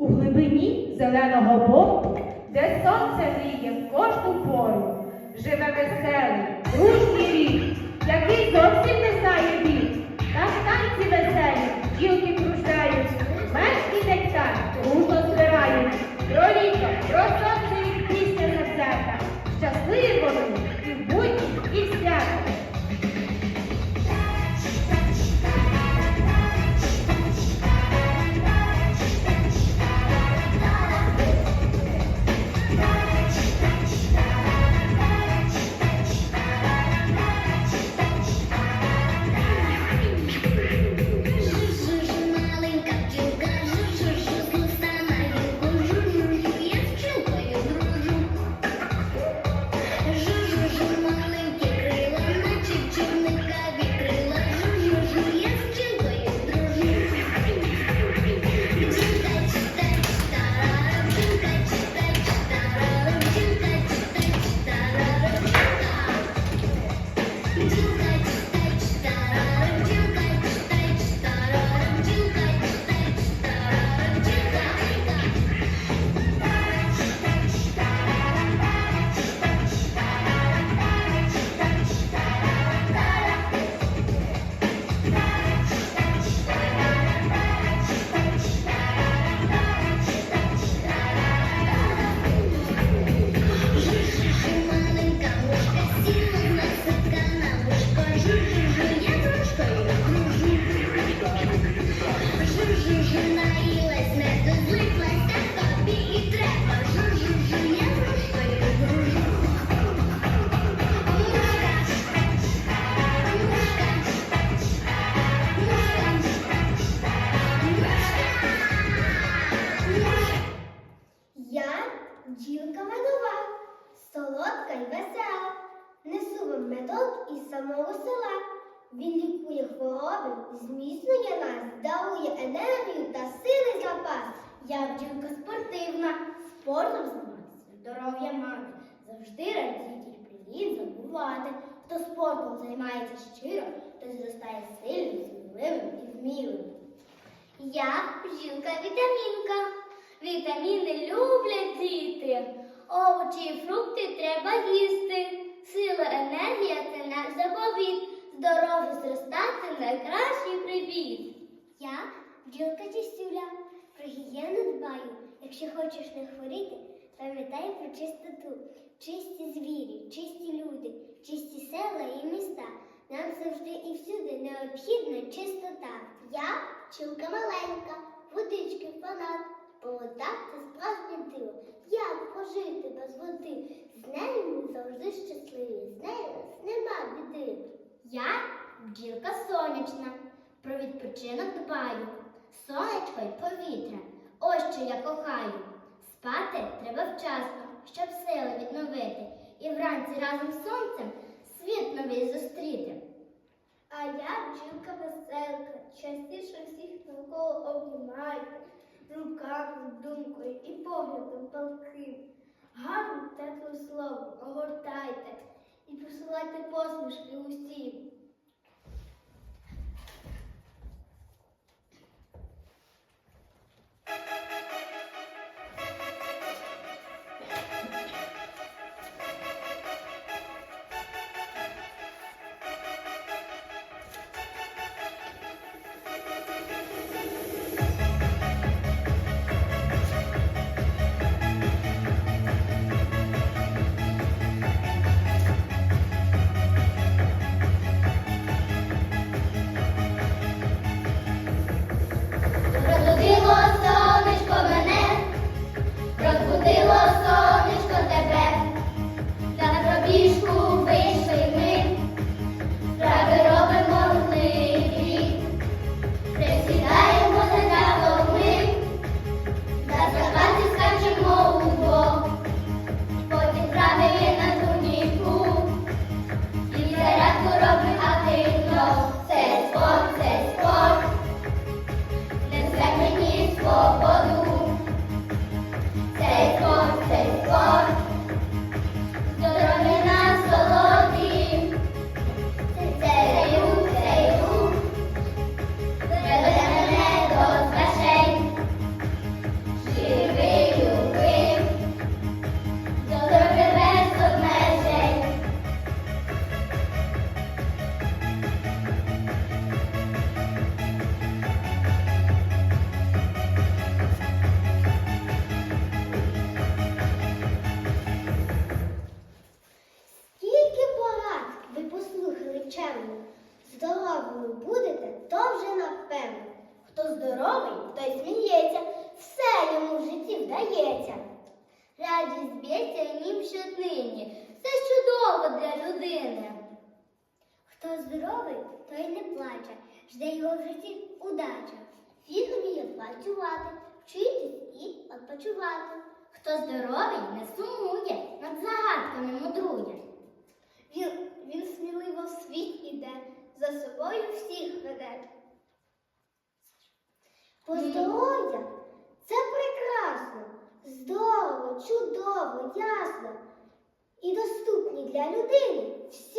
У глибині зеленого бору, де сонце гріє в кожну пору, живе веселий, дружній рік, який зовсім не знає бід. Та в танці веселі, бджілки кружляють, мед і нектар дружно збирають. Про літо, про сонце їх пісня завзята, щасливі вони медок із самого села. Він лікує хвороби, зміцнює нас, дарує енергію та сили запас. Я бджілка спортивна, спортом займатися, здоров'я мати. Завжди радіть і привіт забувати. Хто спортом займається щиро, той зростає сильним, сміливим і вмілим. Я бжілка вітамінка. Вітаміни люблять діти. Овочі і фрукти треба їсти. Сила, енергія це наш заповіт. Здоров'я зростати найкращий привіт. Я бджілка чистюля. Про гігієну дбаю. Якщо хочеш не хворіти, пам'ятай про чистоту. Чисті звірі, чисті люди, чисті села і міста. Нам завжди і всюди необхідна чистота. Я пчілка маленька, водички фанат. Вода це справжнє диво. Як пожити без води? З нею ми завжди щасливі, з нею нема біди. Я бджілка сонячна, про відпочинок дбаю. Сонечко й повітря, ось що я кохаю. Спати треба вчасно, щоб сили відновити, і вранці разом з сонцем світ новий зустріти. А я бджілка веселка, частіше всіх навколо обіймайте, руками, думкою і поглядом палким. Гарним теплим словом огортайте і посилайте посмішки усім. здоровий, той сміється, все йому в житті вдається. Радість б'ється в нім щоднині, все чудово для людини. Хто здоровий, той не плаче, жде його в житті удача. Він вміє працювати, вчитись і відпочивати. Хто здоровий, не сумує, над загадками мудрує. Він він сміливо в світ іде, за собою всіх веде. Поздоров'я? Це прекрасно, здорово, чудово, ясно. І доступні для людини всі